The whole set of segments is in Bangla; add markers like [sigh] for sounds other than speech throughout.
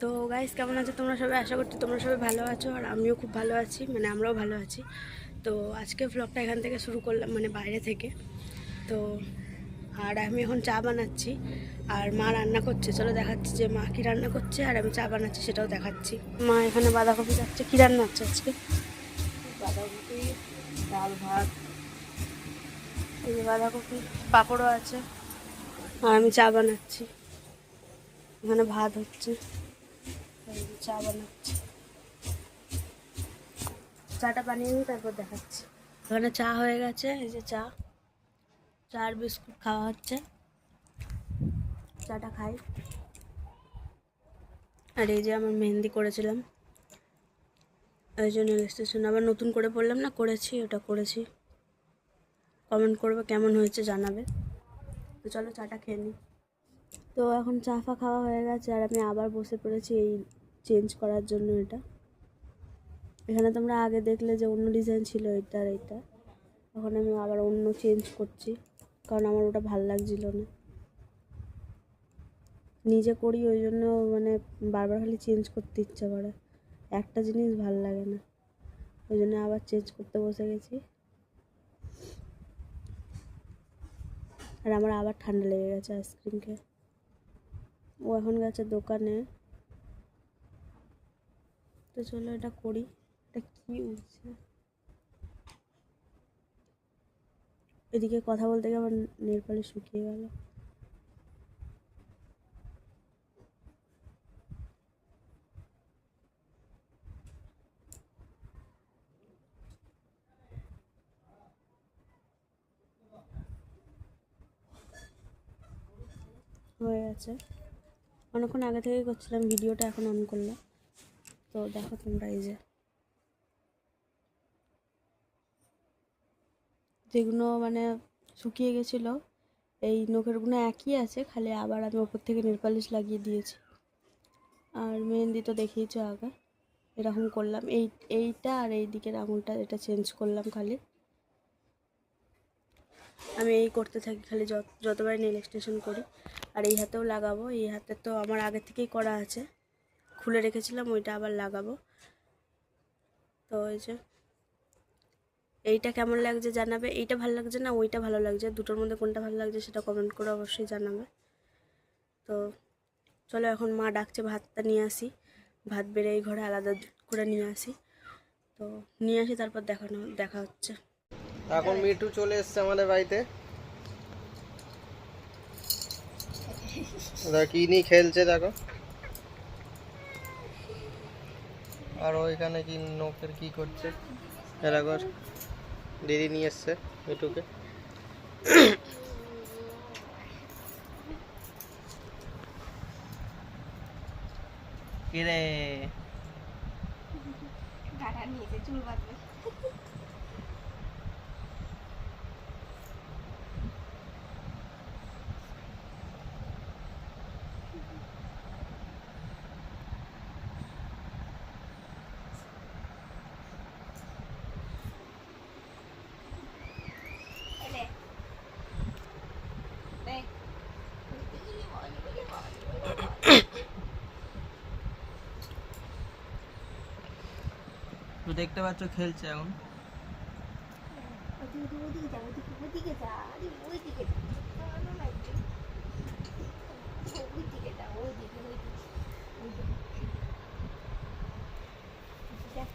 তো গাইস কেমন আছো? তোমরা সবাই? আশা করছি তোমরা সবাই ভালো আছো আর আমিও খুব ভালো আছি মানে আমরাও ভালো আছি। তো আজকে ব্লগটা এখান থেকে শুরু করলাম মানে বাইরে থেকে। তো আর আমি এখন চা বানাচ্ছি আর মা রান্না করছে। চলো দেখাচ্ছি যে মা কী রান্না করছে আর আমি চা বানাচ্ছি সেটাও দেখাচ্ছি। মা এখানে বাঁধাকপি যাচ্ছে কী রান্না হচ্ছে আজকে? বাঁধাকপি ডাল ভাত এই বাঁধাকপি পাঁপড়ও আছে। আর আমি চা বানাচ্ছি। এখানে ভাত হচ্ছে। চা বানাচ্ছি। চাটা বানিয়ে নিই তারপর দেখাচ্ছি। এখানে চা হয়ে গেছে। এই যে চা। চা আর বিস্কুট খাওয়া হচ্ছে। চাটা খাই। আর এই যে আমার মেহেন্দি করেছিলাম। এই জন্য স্টেশন আবার নতুন করে পড়লাম না করেছি ওটা করেছি। কমেন্ট করবে কেমন হয়েছে জানাবে। তো চলো চাটা খেয়ে নিই। তো এখন চা ফা খাওয়া হয়ে গেছে আর আমি আবার বসে পড়েছি এই চেঞ্জ করার জন্য এটা। এখানে তোমরা আগে দেখলে যে অন্য ডিজাইন ছিল এটা আর এটা। এখন আমি আবার অন্য চেঞ্জ করছি, কারণ আমার ওটা ভালো লাগছিল না। নিজে করি, ওই জন্য মানে বারবার খালি চেঞ্জ করতে ইচ্ছা করে। একটা জিনিস ভালো লাগে না। ওই জন্য আবার চেঞ্জ করতে বসে গেছি। আর আমার আবার ঠান্ডা লেগে গেছে আইসক্রিম খেয়ে। ও এখন গেছে দোকানে। তো চলো এটা করি। এটা কি উঠছে এদিকে কথা বলতে গিয়ে আমার নেল পালিশ শুকিয়ে গেল। হয়ে গেছে। অনেকক্ষণ আগে থেকেই করছিলাম, ভিডিওটা এখন অন করলাম। তো দেখো তোমরা এই যে। যেগুলো মানে শুকিয়ে গেছিল, এই নখেরগুলো একই আছে, খালি আবার আমি ওপর থেকে নেলপালিশ লাগিয়ে দিয়েছি। আর মেহেন্দি তো দেখিয়েছো আগে, এরকম করলাম। এই, এইটা আর এই দিকের আঙুলটা, এটা চেঞ্জ করলাম খালি। আমি এই করতে থাকি খালি যত যতবার নেল এক্সটেনশন করি। আর এই হাতেও লাগাবো, এই হাতে তো আমার আগে থেকেই করা আছে। খুলে রেখেছিলাম ওইটা আবার লাগাবো। তো ওই যে এইটা কেমন লাগছে জানাবে? এইটা ভালো লাগছে না ওইটা ভালো লাগছে? দুটোর মধ্যে কোনটা ভালো লাগছে সেটা কমেন্ট করে অবশ্যই জানাবে। তো চলো এখন মা ডাকছে ভাতটা নিয়ে আসি। ভাত বেড়ে এই ঘরে আলাদা করে নিয়ে আসি। তো নিয়ে আসি তারপর দেখানো দেখা হচ্ছে। এখন মিঠু চলে এসছে আমাদের বাড়িতে। [laughs] দেখো কি নিয়ে খেলছে দেখো। আর ওইখানে কি নৌকের কি করছে? এলাকার দিদি নিয়ে এসছে এটুকে। কিরে? তো দেখতে পাচ্ছ খেলছে এখন।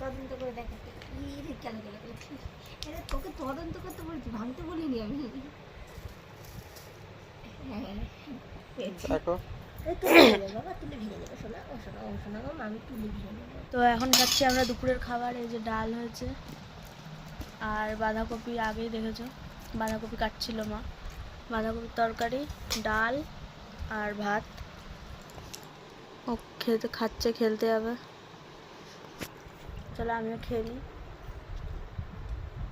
তদন্ত করে তোকে করতে বলছি ভাঙতে বলিনি আমি হ্যাঁ তো এখন খাচ্ছি আমরা দুপুরের খাবার, এই যে ডাল হয়েছে আর বাঁধাকপি আগেই দেখেছ, বাঁধাকপি কাটছিল মা। বাঁধাকপির তরকারি, ডাল আর ভাত। ও খেতে খাচ্ছে, খেলতে যাবে। চলো আমিও খেলি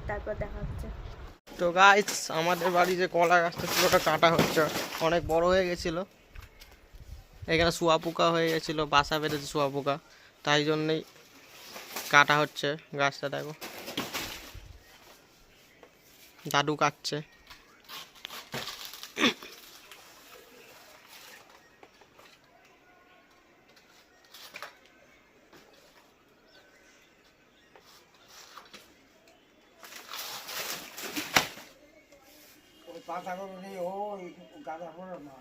তারপর দেখা হচ্ছে। তো গাইস আমাদের বাড়ি যে কলা গাছটা ছিল, ওটা কাটা হচ্ছে। অনেক বড় হয়ে গেছিল। এখানে শুয়াপোকা হয়ে গেছিল, বাসা বেঁধেছে শুয়াপোকা তাই জন্যই কাটা হচ্ছে গাছটা, দেখো। দাদু কাটছে। পাতা করে ও গাঁদা ফুলের না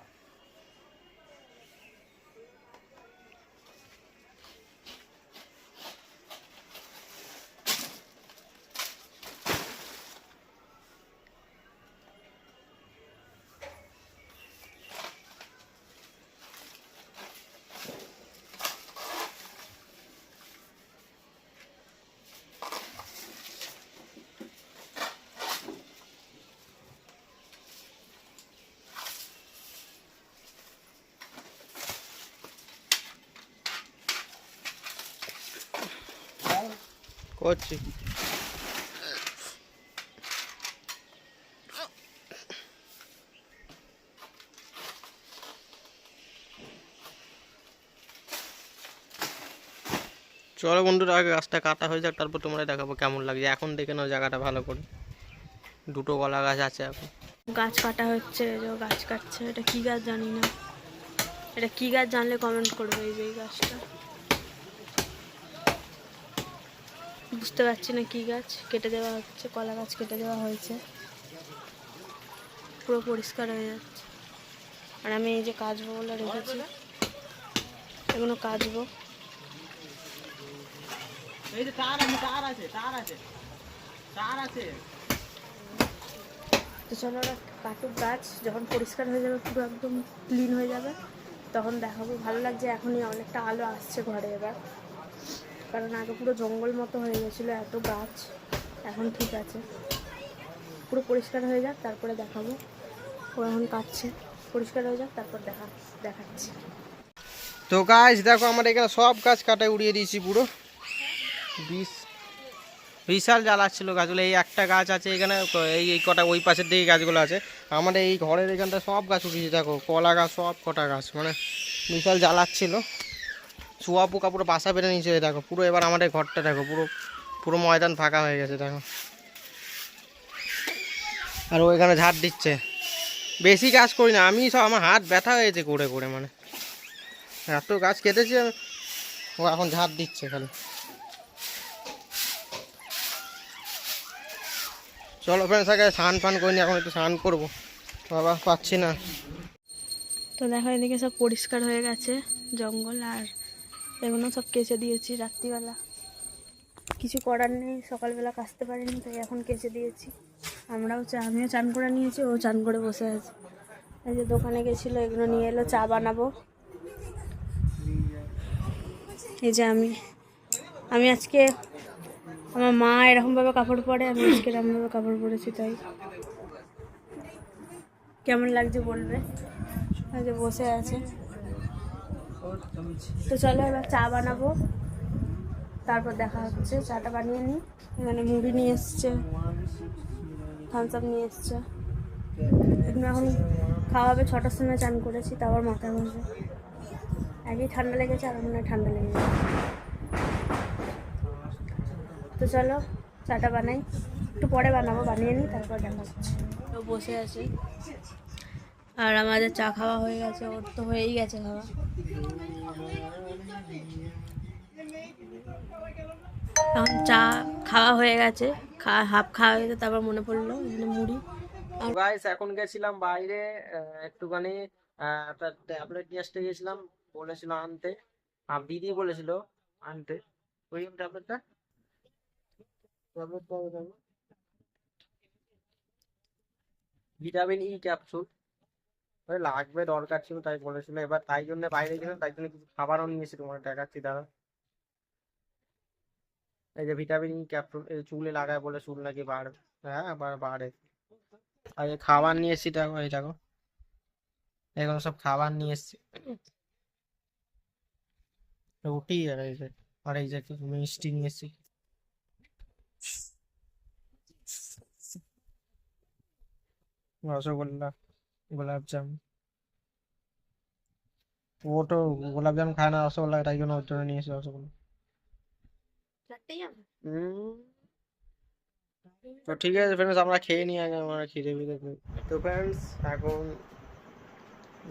করছি। চলো বন্ধুরা, আগে গাছটা কাটা হয়ে যাক, তারপর তোমরা দেখাবো কেমন লাগছে। এখন দেখে নাও জায়গাটা ভালো করে। দুটো কলা গাছ আছে এখন। গাছ কাটা হচ্ছে গাছ কাটছে। এটা কি গাছ জানি না। এটা কি গাছ জানলে কমেন্ট করবে এই যে গাছটা। বুঝতে পারছি না কি গাছ কেটে দেওয়া হচ্ছে কলা গাছ কেটে দেওয়া হয়েছে। পুরো পরিষ্কার হয়ে যাচ্ছে। আর আমি এই যে কাচবো বলে রেখেছি। এগুলো কাচবো। তো চলো ওরা কাটুক গাছ যখন পরিষ্কার হয়ে যাবে পুরো একদম ক্লিন হয়ে যাবে। তখন দেখাবো ভালো লাগছে এখনই অনেকটা আলো আসছে ঘরে এবার। কারণ আগে পুরো জঙ্গল মতো হয়ে গেছিল, এত গাছ। এখন ঠিক আছে। পুরো পরিষ্কার হয়ে যাক, তারপরে দেখাবো। ও এখন কাটছে পরিষ্কার হয়ে যাক, তারপর দেখা, দেখাচ্ছি। তো গাছ দেখো আমার এখানে সব গাছ কাটায় উড়িয়ে দিয়েছি পুরো। বিশ, বিশাল জ্বালাচ্ছিল গাছগুলো। এই একটা গাছ আছে এখানে, এই এই কটা, ওই পাশের দিকে গাছগুলো আছে। আমাদের এই ঘরের এখানটা সব গাছ উঠিয়েছে দেখো, কলা গাছ, সব কটা গাছ মানে বিশাল জ্বালাচ্ছিল শুয়া পোকা পুরো বাসা বেড়ে নিচে দেখো। পুরো এবার আমাদের ঘরটা দেখো, পুরো পুরো ময়দান ফাঁকা হয়ে গেছে, দেখো। আর ওইখানে ঝাড় দিচ্ছে। বেশি কাজ করি না, আমি সব আমার হাত ব্যথা হয়েছে করে করে মানে। এত গাছ কেটেছে ও এখন ঝাড় দিচ্ছে খালি। চলো ফ্রেন্ডস আগে স্নান ফান করিনি, এখন একটু স্নান করব। বাবা, পাচ্ছি না। তো দেখো, এদিকে সব পরিষ্কার হয়ে গেছে, জঙ্গল আর এগুলো সব কেচে দিয়েছি রাত্রিবেলা। কিছু করার নেই, সকালবেলা কাচতে পারিনি, তাই এখন কেচে দিয়েছি। আমরাও চা, আমিও চান করে নিয়েছি, ও চান করে বসে আছে। এই যে দোকানে গেছিল, এগুলো নিয়ে এলো, চা বানাবো। এই যে আমি আমি আজকে, আমার মা এরকমভাবে কাপড় পরে, আমি আজকে এরকমভাবে কাপড় পরেছি, তাই। কেমন লাগছে বলবে? এই যে বসে আছে। তো চলো এবার চা বানাবো। তারপর দেখা হচ্ছে, চাটা বানিয়ে নিই। এখানে মুড়ি নিয়ে এসছে থামস আপ নিয়ে এসছে। এখন খাওয়াবে ছটার সময় চান করেছি তারপর মাথা ঘষে একই ঠান্ডা লেগেছে, আর মনে ঠান্ডা লেগে গেছে। তো চলো, চাটা বানাই। একটু পরে বানাবো, বানিয়ে নিই, তারপর দেখা হচ্ছে। তো বসে আছে। আর আমাদের চা খাওয়া হয়ে গেছে, ওর তো হয়েই গেছে খাওয়া। এখন চা খাওয়া হয়ে গেছে হাফ খাওয়া হয়ে গেছে, তারপর মনে পড়ল মুড়ি। এখন গেছিলাম বাইরে একটুখানি একটা ট্যাবলেট নিয়ে আসতে গেছিলাম, বলেছিল আনতে। আর দিদি বলেছিল আনতে। ওই ট্যাবলেটটা ট্যাবলেটটা ভিটামিন ই ক্যাপসুল ওই লাগবে দরকার ছিল, তাই বলেছিল। এবার তাই জন্য বাইরে গেছিলাম তাই জন্য কিছু খাবারও নিয়েছি তোমার, দেখাচ্ছি দাদা। এই যে ভিটামিন ই ক্যাপসুল এই চুলে লাগায় বলে চুল নাকি বাড়বে। হ্যাঁ আবার বাড়ে। আর এই খাবার নিয়ে এসছি, দেখো, এই দেখো। এগুলো সব খাবার নিয়ে এসছি। রুটি আর এই যে, আর এই যে কিছু মিষ্টি নিয়ে এসছি। রসগোল্লা। গোলাপ জাম। ও তো গোলাপ জাম খায় না রসগোল্লা তাই জন্য ওর জন্য নিয়ে এসেছি রসগোল্লা। তো ঠিক আছে ফ্রেন্ডস আমরা খেয়ে নিই আগে আমার খিদে বিদে তো ফ্রেন্ডস এখন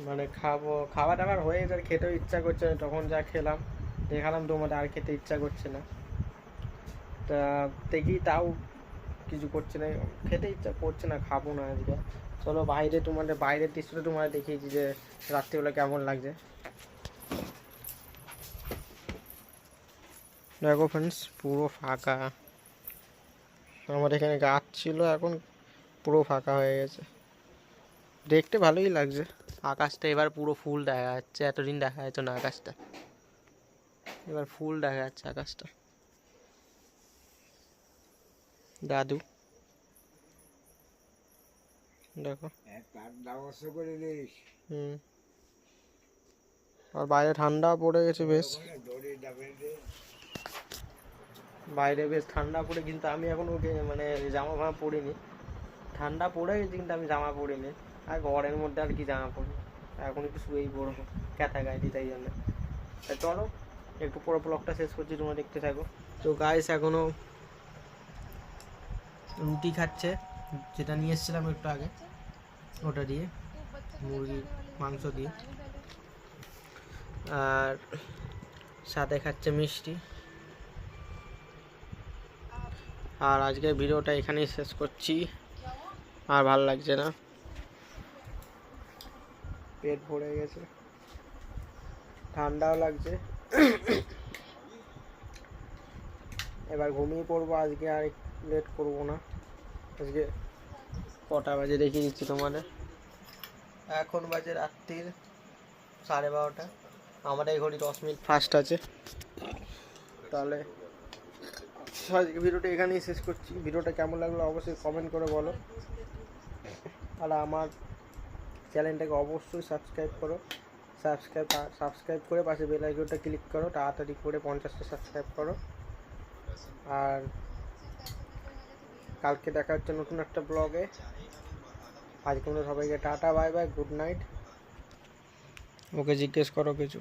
মানে খাব খাবার দাবার হয়ে গেছে খেতেও ইচ্ছা করছে না তখন যা খেলাম দেখালাম তোমাদের আর খেতে ইচ্ছা করছে না। তা দেখি তাও কিছু করছে না খেতে ইচ্ছা করছে না খাব না আজকে। চলো বাইরে তোমাদের, বাইরের দৃশ্যটা তোমাদের দেখিয়েছি যে রাত্রিবেলা কেমন লাগছে। দেখো ফ্রেন্ডস পুরো ফাঁকা। আমার এখানে গাছ ছিল, এখন পুরো ফাঁকা হয়ে গেছে। দেখতে ভালোই লাগছে। আকাশটা এবার পুরো ফুল দেখা যাচ্ছে, এতদিন দেখা যেত না আকাশটা। এবার ফুল দেখা যাচ্ছে আকাশটা। দাদু। দেখো। একটা করে দিস। হুম। আর বাইরে ঠান্ডা পড়ে গেছে বেশ। বাইরে বেশ ঠান্ডা পড়ে কিন্তু আমি এখন ওকে মানে জামা ফামা পরিনি। ঠান্ডা পড়ে গেছে কিন্তু আমি জামা পরিনি। আর ঘরের মধ্যে আর কি জামা পরি এখন একটু শুয়েই পড়ব ক্যাথা গায়ে তাই জন্য। তা চলো একটু পরে ব্লগটা শেষ করছি তোমরা দেখতে থাকো। তো গাইস এখনও রুটি খাচ্ছে। যেটা নিয়ে এসেছিলাম একটু আগে, ওটা দিয়ে, মুরগির মাংস দিয়ে। আর সাথে খাচ্ছে মিষ্টি। আর আজকের ভিডিওটা এখানেই শেষ করছি। আর ভালো লাগছে না। পেট ভরে গেছে। ঠান্ডাও লাগছে। এবার ঘুমিয়ে পড়ব আজকে আর লেট করব না। আজকে কটা বাজে দেখিয়ে দিচ্ছি তোমাদের। এখন বাজে রাত্রির সাড়ে বারোটা। আমার এই ঘড়ি দশ মিনিট ফাস্ট আছে। তাহলে আজকে ভিডিওটা এখানেই শেষ করছি। ভিডিওটা কেমন লাগল অবশ্যই কমেন্ট করে বলো। আর আমার চ্যানেলটাকে অবশ্যই সাবস্ক্রাইব করো। সাবস্ক্রাইব সাবস্ক্রাইব করে পাশে বেল আইকনটা ক্লিক করো। তাড়াতাড়ি করে পঞ্চাশটা সাবস্ক্রাইব করো। আর কালকে দেখা হচ্ছে নতুন একটা ব্লগে। আজকে মতো সবাইকে tata, bye bye, good night. Okay জিজ্ঞেস করো কিছু।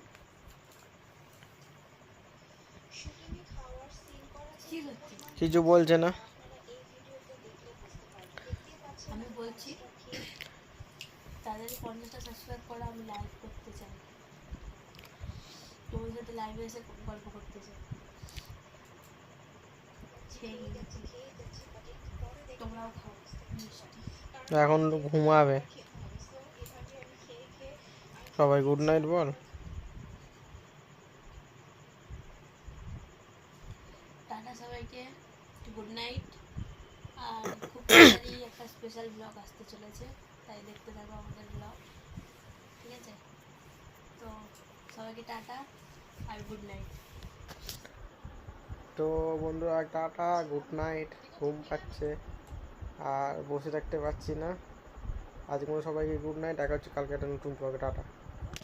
কিছু বলছে না? আমি বলছি আমি লাইভ করতে লাইভে এসে গল্প করতে চাই। মিষ্টি এখন ঘুমাবে। সবাই গুড নাইট বল। টাটা সবাইকে গুড নাইট আর খুব তাড়াতাড়ি একটা স্পেশাল ব্লগ আসতে চলেছে তাই দেখতে থাকো আমাদের ব্লগ ঠিক আছে? তো সবাইকে টাটা আর গুড নাইট তো বন্ধুরা টাটা গুড নাইট ঘুম পাচ্ছে। আর বসে থাকতে পারছি না। আজকে সবাইকে গুড নাইট দেখা হচ্ছে কালকে একটা নতুন ব্লগে টাটা।